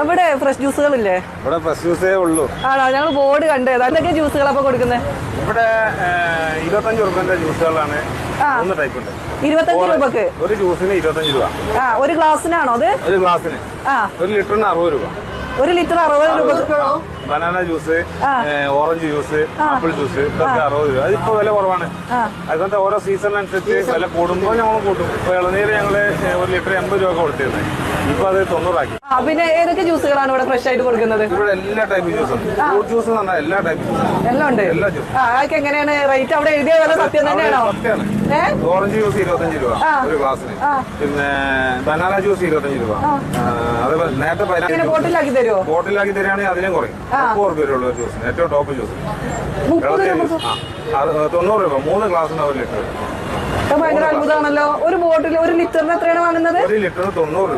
ഇവിടെ ഫ്രഷ് ജ്യൂസുകളില്ലേ ഇവിടെ ഫ്രഷ് ജ്യൂസേ ഉള്ളൂ. ആണോ? ഞങ്ങൾ ബോർഡ് കണ്ടത് എന്തൊക്കെ ജ്യൂസുകൾ അപ്പൊ കൊടുക്കുന്നത് ഇവിടെ ഇരുപത്തഞ്ച് റുപ്യന്റെ ജ്യൂസുകളാണ്. മൂന്ന് ടൈപ്പ് ഉണ്ട്. ഇരുപത്തഞ്ച് രൂപക്ക്? ഒരു ജ്യൂസിന് ഇരുപത്തഞ്ച് രൂപ. ആ ഒരു ഗ്ലാസ്സിനാണോ അത്? ഒരു ഗ്ലാസ്സിന് ഒരു ലിറ്ററിന് അറുപത് രൂപ. ഒരു ലിറ്റർ അറുപത് രൂപ banana juice orange juice apple juice ഇതൊക്കെ അറുപത് രൂപ. അതിപ്പോ വില കുറവാണ്. അതുകൊണ്ട് ഓരോ സീസണിനനുസരിച്ച് വില കൂടുമ്പോൾ ഞങ്ങൾ കൂട്ടും. ഇപ്പൊ ഇളനീര് ഞങ്ങൾ ഒരു ലിറ്റർ എൺപത് രൂപ കൊടുത്തിരുന്നത് ഇപ്പൊ അത് തൊണ്ണൂറാക്കി. പിന്നെ ഏതൊക്കെ ജ്യൂസുകളാണ് ഇവിടെ ഫ്രഷ് ആയിട്ട് കൊടുക്കുന്നത്? ഇവിടെ എല്ലാ ടൈപ്പ് ജ്യൂസും ഫ്രൂട്ട് ജ്യൂസ് എന്ന് പറഞ്ഞാൽ എല്ലാ ടൈപ്പ് ജ്യൂസും എല്ലാം ഉണ്ട്. എല്ലാ ജ്യൂസും അതൊക്കെ എങ്ങനെയാണ്? റേറ്റ് അവിടെ എഴുതിയ വില സത്യം തന്നെയാണോ? ഓറഞ്ച് ജ്യൂസ് ഇരുപത്തഞ്ച് രൂപ ഒരു ഗ്ലാസ്സിന് പിന്നെ ബനാന ജ്യൂസ് ഇരുപത്തഞ്ച് രൂപ. നേരത്തെ ബോട്ടിലാക്കി തരുമോ ബോട്ടിലാക്കി തരികയാണെങ്കിൽ അതിനും കുറയും. മുപ്പത് രൂപ ഉള്ള ഒരു ജ്യൂസിന് ഏറ്റവും ടോപ്പ് ജ്യൂസ്. അത് തൊണ്ണൂറ് രൂപ. മൂന്ന് ഗ്ലാസ്സിന് ഒരു ലിറ്റർ. ഭയങ്കര അത്ഭുതമാണല്ലോ. ഒരു ബോട്ടിൽ ഒരു ലിറ്ററിന് എത്രയാണ് വാങ്ങുന്നത്? ഒരു ലിറ്റർ തൊണ്ണൂറ്